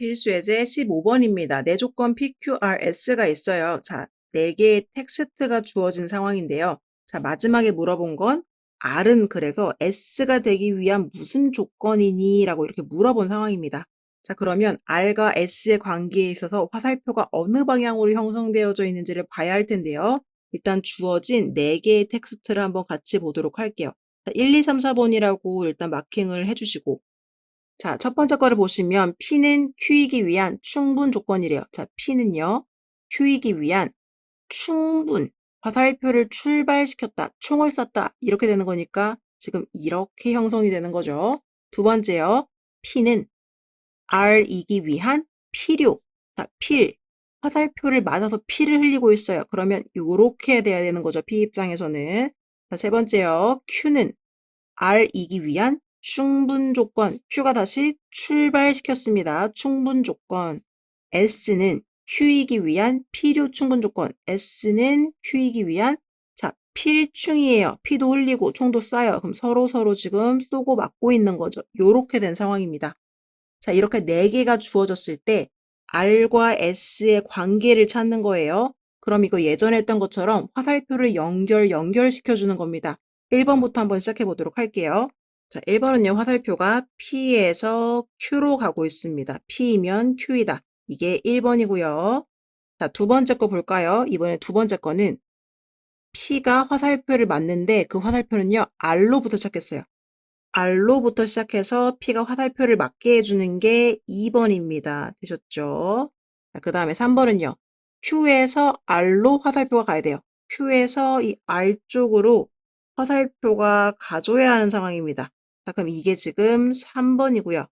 필수 예제 15번입니다. 내 조건 PQRS가 있어요. 자, 네 개의 텍스트가 주어진 상황인데요. 자, 마지막에 물어본 건 R은 그래서 S가 되기 위한 무슨 조건이니? 라고 이렇게 물어본 상황입니다. 자, 그러면 R과 S의 관계에 있어서 화살표가 어느 방향으로 형성되어져 있는지를 봐야 할 텐데요. 일단 주어진 네 개의 텍스트를 한번 같이 보도록 할게요. 자, 1, 2, 3, 4번이라고 일단 마킹을 해주시고 자, 첫 번째 거를 보시면 P는 Q이기 위한 충분 조건이래요. 자, P는요. Q이기 위한 충분 화살표를 출발시켰다. 총을 쐈다. 이렇게 되는 거니까 지금 이렇게 형성이 되는 거죠. 두 번째요. P는 R이기 위한 필요. 자, 필. 화살표를 맞아서 피를 흘리고 있어요. 그러면 요렇게 돼야 되는 거죠. P 입장에서는. 자, 세 번째요. Q는 R이기 위한 충분 조건. Q가 다시 출발시켰습니다. 충분 조건. S는 Q이기 위한 필요 충분 조건. S는 Q이기 위한 자, 필충이에요. 피도 흘리고 총도 쏴요. 그럼 서로 서로 지금 쏘고 맞고 있는 거죠. 요렇게 된 상황입니다. 자, 이렇게 네 개가 주어졌을 때 R과 S의 관계를 찾는 거예요. 그럼 이거 예전에 했던 것처럼 화살표를 연결, 연결시켜주는 겁니다. 1번부터 한번 시작해 보도록 할게요. 자, 1번은요, 화살표가 P에서 Q로 가고 있습니다. P이면 Q이다. 이게 1번이고요. 자, 두 번째 거 볼까요? 이번에 두 번째 거는 P가 화살표를 맞는데 그 화살표는요, R로부터 시작했어요. R로부터 시작해서 P가 화살표를 맞게 해주는 게 2번입니다. 되셨죠? 자, 그 다음에 3번은요. Q에서 R로 화살표가 가야 돼요. Q에서 이 R 쪽으로 화살표가 가줘야 하는 상황입니다. 자, 그럼 이게 지금 3번이고요.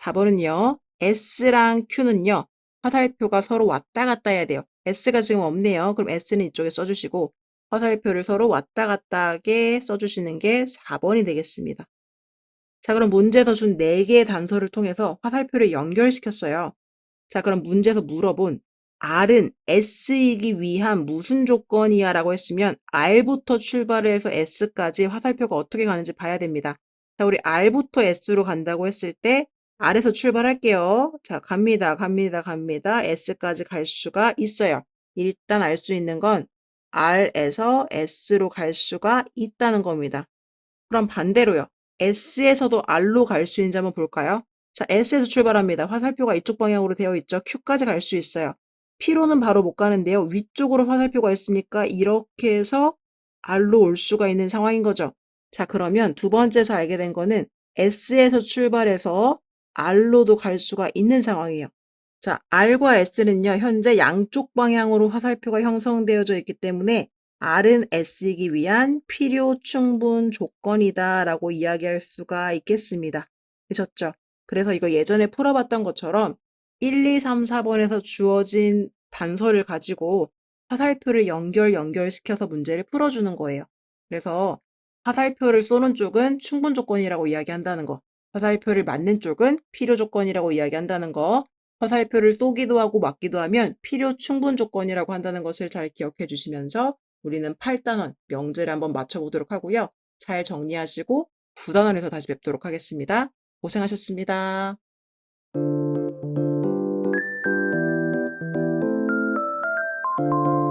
4번은요. S랑 Q는요. 화살표가 서로 왔다 갔다 해야 돼요. S가 지금 없네요. 그럼 S는 이쪽에 써주시고 화살표를 서로 왔다 갔다 하게 써주시는 게 4번이 되겠습니다. 자, 그럼 문제에서 준 4개의 단서를 통해서 화살표를 연결시켰어요. 자, 그럼 문제에서 물어본 R은 S이기 위한 무슨 조건이야 라고 했으면 R부터 출발해서 S까지 화살표가 어떻게 가는지 봐야 됩니다. 자, 우리 R부터 S로 간다고 했을 때 R에서 출발할게요. 자, 갑니다, 갑니다, 갑니다. S까지 갈 수가 있어요. 일단 알 수 있는 건 R에서 S로 갈 수가 있다는 겁니다. 그럼 반대로요. S에서도 R로 갈 수 있는지 한번 볼까요? 자, S에서 출발합니다. 화살표가 이쪽 방향으로 되어 있죠. Q까지 갈 수 있어요. P로는 바로 못 가는데요. 위쪽으로 화살표가 있으니까 이렇게 해서 R로 올 수가 있는 상황인 거죠. 자, 그러면 두 번째에서 알게 된 거는 S에서 출발해서 R로도 갈 수가 있는 상황이에요. 자, R과 S는요, 현재 양쪽 방향으로 화살표가 형성되어져 있기 때문에 R은 S이기 위한 필요 충분 조건이다 라고 이야기할 수가 있겠습니다. 되셨죠? 그래서 이거 예전에 풀어봤던 것처럼 1, 2, 3, 4번에서 주어진 단서를 가지고 화살표를 연결, 연결시켜서 문제를 풀어주는 거예요. 그래서 화살표를 쏘는 쪽은 충분 조건이라고 이야기한다는 거, 화살표를 맞는 쪽은 필요 조건이라고 이야기한다는 거, 화살표를 쏘기도 하고 맞기도 하면 필요 충분 조건이라고 한다는 것을 잘 기억해 주시면서 우리는 8단원 명제를 한번 맞춰보도록 하고요. 잘 정리하시고 9단원에서 다시 뵙도록 하겠습니다. 고생하셨습니다.